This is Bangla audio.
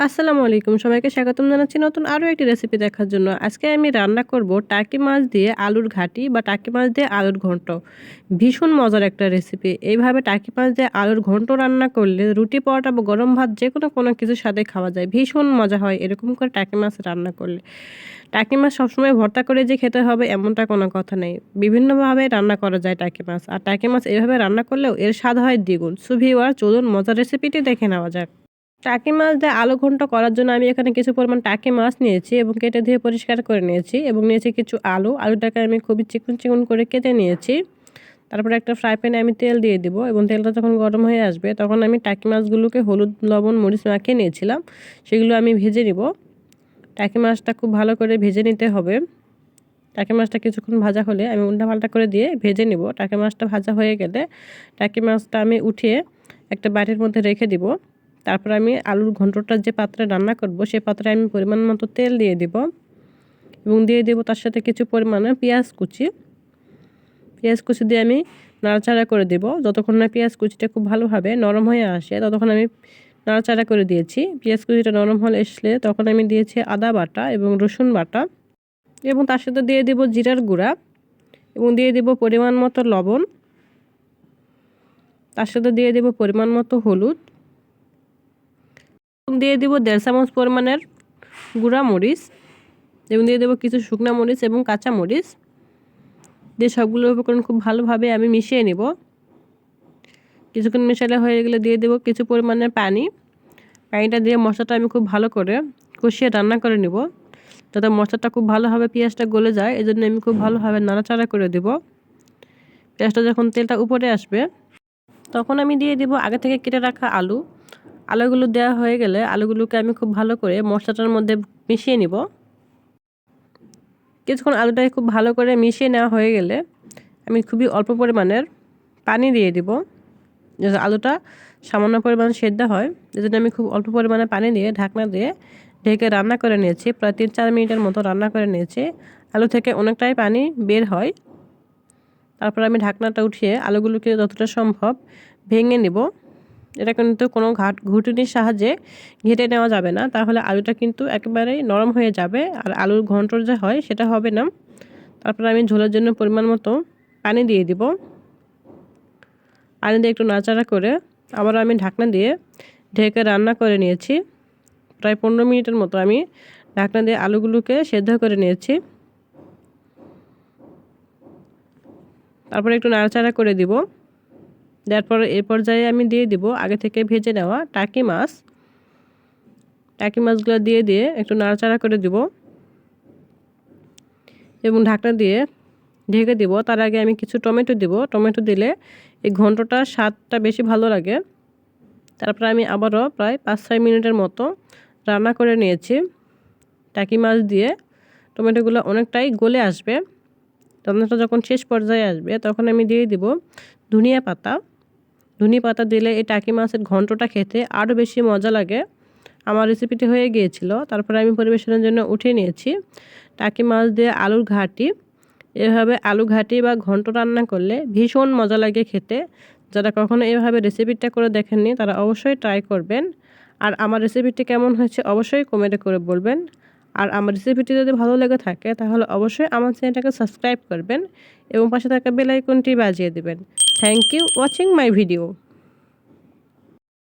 আসসালামু আলাইকুম। সবাইকে স্বাগতম জানাচ্ছি নতুন আরও একটি রেসিপি দেখার জন্য। আজকে আমি রান্না করব টাকি মাছ দিয়ে আলুর ঘাটি বা টাকি মাছ দিয়ে আলুর ঘন্ট। ভীষণ মজার একটা রেসিপি এইভাবে টাকি মাছ দিয়ে আলুর ঘন্ট রান্না করলে রুটি পরোটা বা গরম ভাত যে কোনো কোনো কিছুর সাথে খাওয়া যায়। ভীষণ মজা হয় এরকম করে টাকি মাছ রান্না করলে। টাকি মাছ সবসময় ভর্তা করে যে খেতে হবে এমনটা কোনো কথা নেই। বিভিন্নভাবে রান্না করা যায় টাকি মাছ। আর টাকি মাছ এভাবে রান্না করলেও এর স্বাদ হয় দ্বিগুণ। সুভিওয়ার চলুন মজার রেসিপিটি দেখে নেওয়া যাক। টাকি মাছ দিয়ে আলু ঘন্ট করার জন্য আমি এখানে কিছু পরিমাণ টাকি মাছ নিয়েছি এবং কেটে ধুয়ে পরিষ্কার করে নিয়েছি এবং নিয়েছি কিছু আলু। আলুটাকে আমি খুবই চিকন চিকন করে কেটে নিয়েছি। তারপরে একটা ফ্রাই প্যানে আমি তেল দিয়ে দিব এবং তেলটা যখন গরম হয়ে আসবে তখন আমি টাকি মাছগুলোকে হলুদ, লবণ, মরিচ মাখিয়ে নিয়েছিলাম। সেগুলো আমি ভেজে নিব। টাকি মাছটা খুব ভালো করে ভেজে নিতে হবে। টাকি মাছটা কিছুক্ষণ ভাজা হলে আমি উল্টা পাল্টা করে দিয়ে ভেজে নিব। টাকি মাছটা ভাজা হয়ে গেলে টাকি মাছটা আমি উঠিয়ে একটা বাটির মধ্যে রেখে দিব। তারপর আমি আলুর ঘন্টটার যে পাত্রে রান্না করব সেই পাত্রে আমি পরিমাণ মতো তেল দিয়ে দিব। এবং দিয়ে দেবো তার সাথে কিছু পরিমাণে পেঁয়াজ কুচি। পেঁয়াজ কুচি দিয়ে আমি নাড়াচাড়া করে দেব। যতক্ষণ না পেঁয়াজ কুচিটা খুব ভালোভাবে নরম হয়ে আসে, ততক্ষণ আমি নাড়াচাড়া করে দিয়েছি। পেঁয়াজ কুচিটা নরম হলে আসলে তখন আমি দিয়েছি আদা বাটা এবং রসুন বাটা। এবং তার সাথে দিয়ে দেব জিরার গুঁড়া এবং দিয়ে দেব পরিমাণ মতো লবণ। তার সাথে দিয়ে দেব পরিমাণ মতো হলুদ। দিয়ে দিব দেড় চামচ পরিমাণের গুঁড়া মরিচ, এবং দিয়ে দেবো কিছু শুকনা মরিচ এবং কাঁচা মরিচ। দিয়ে সবগুলো উপকরণ খুব ভালোভাবে আমি মিশিয়ে নেব। কিছুক্ষণ মেশালে হয়ে গেলে দিয়ে দেবো কিছু পরিমাণে পানি। পানিটা দিয়ে মশলাটা আমি খুব ভালো করে কষিয়ে রান্না করে নিব, যাতে মশলাটা খুব ভালোভাবে পেঁয়াজটা গলে যায়। এই জন্য আমি খুব ভালোভাবে নাড়াচাড়া করে দেব। পেঁয়াজটা যখন তেলটা উপরে আসবে, তখন আমি দিয়ে দিব আগে থেকে কেটে রাখা আলু। আলুগুলো দেওয়া হয়ে গেলে আলুগুলোকে আমি খুব ভালো করে মশলাটার মধ্যে মিশিয়ে নিব। কিছুক্ষণ আলুটাকে খুব ভালো করে মিশিয়ে নেওয়া হয়ে গেলে আমি খুবই অল্প পরিমাণের পানি দিয়ে দিব, যাতে আলুটা সামান্য পরিমাণ সেদ্ধ হয়। যেজন্য আমি খুব অল্প পরিমাণে পানি দিয়ে ঢাকনা দিয়ে ঢেকে রান্না করে নিয়েছি, প্রায় তিন চার মিনিটের মতো রান্না করে নিয়েছি। আলু থেকে অনেকটাই পানি বের হয়। তারপর আমি ঢাকনাটা উঠিয়ে আলুগুলোকে যতটা সম্ভব ভেঙে নেব। এটা কিন্তু কোনো ঘাট, ঘুটুনির সাহায্যে ঘেটে নেওয়া যাবে না। তাহলে আলুটা কিন্তু একেবারেই নরম হয়ে যাবে আর আলুর ঘন্ট যে হয় সেটা হবে না। তারপর আমি ঝোলের জন্য পরিমাণ মতো পানি দিয়ে দিব। পানি দিয়ে একটু নাচাড়া করে আবার আমি ঢাকনা দিয়ে ঢেকে রান্না করে নিয়েছি। প্রায় পনেরো মিনিটের মতো আমি ঢাকনা দিয়ে আলুগুলোকে সেদ্ধ করে নিয়েছি। তারপরে একটু নাড়াচাড়া করে দিব। দেওয়ার পর এ পর্যায়ে আমি দিয়ে দিব আগে থেকে ভেজে নেওয়া টাকি মাছ। টাকি মাছগুলো দিয়ে দিয়ে একটু নাড়াচাড়া করে দিব। এবং ঢাকনা দিয়ে ঢেকে দিব। তার আগে আমি কিছু টমেটো দিব। টমেটো দিলে এই ঘন্টটা স্বাদটা বেশি ভালো লাগে। তারপরে আমি আবারও প্রায় পাঁচ ছয় মিনিটের মতো রান্না করে নিয়েছি। টাকি মাছ দিয়ে টমেটোগুলো অনেকটাই গলে আসবে। রান্নাটা যখন শেষ পর্যায়ে আসবে, তখন আমি দিয়ে দিব ধনিয়া পাতা। ধনি পাতা দিলে এই টাকি মাছের ঘন্টটা খেতে আরও বেশি মজা লাগে। আমার রেসিপিটি হয়ে গিয়েছিল, তারপরে আমি পরিবেশনের জন্য উঠিয়ে নিয়েছি। টাকি মাছ দিয়ে আলুর ঘাটি, এভাবে আলু ঘাটি বা ঘন্ট রান্না করলে ভীষণ মজা লাগে খেতে। যারা কখনো এভাবে রেসিপিটা করে দেখেননি, তারা অবশ্যই ট্রাই করবেন। আর আমার রেসিপিটি কেমন হয়েছে অবশ্যই কমেন্টে করে বলবেন। আর আমার রেসিপিটি যদি ভালো লেগে থাকে, তাহলে অবশ্যই আমার চ্যানেলটাকে সাবস্ক্রাইব করবেন এবং পাশে থাকা বেল আইকনটি বাজিয়ে দেবেন। Thank you watching my video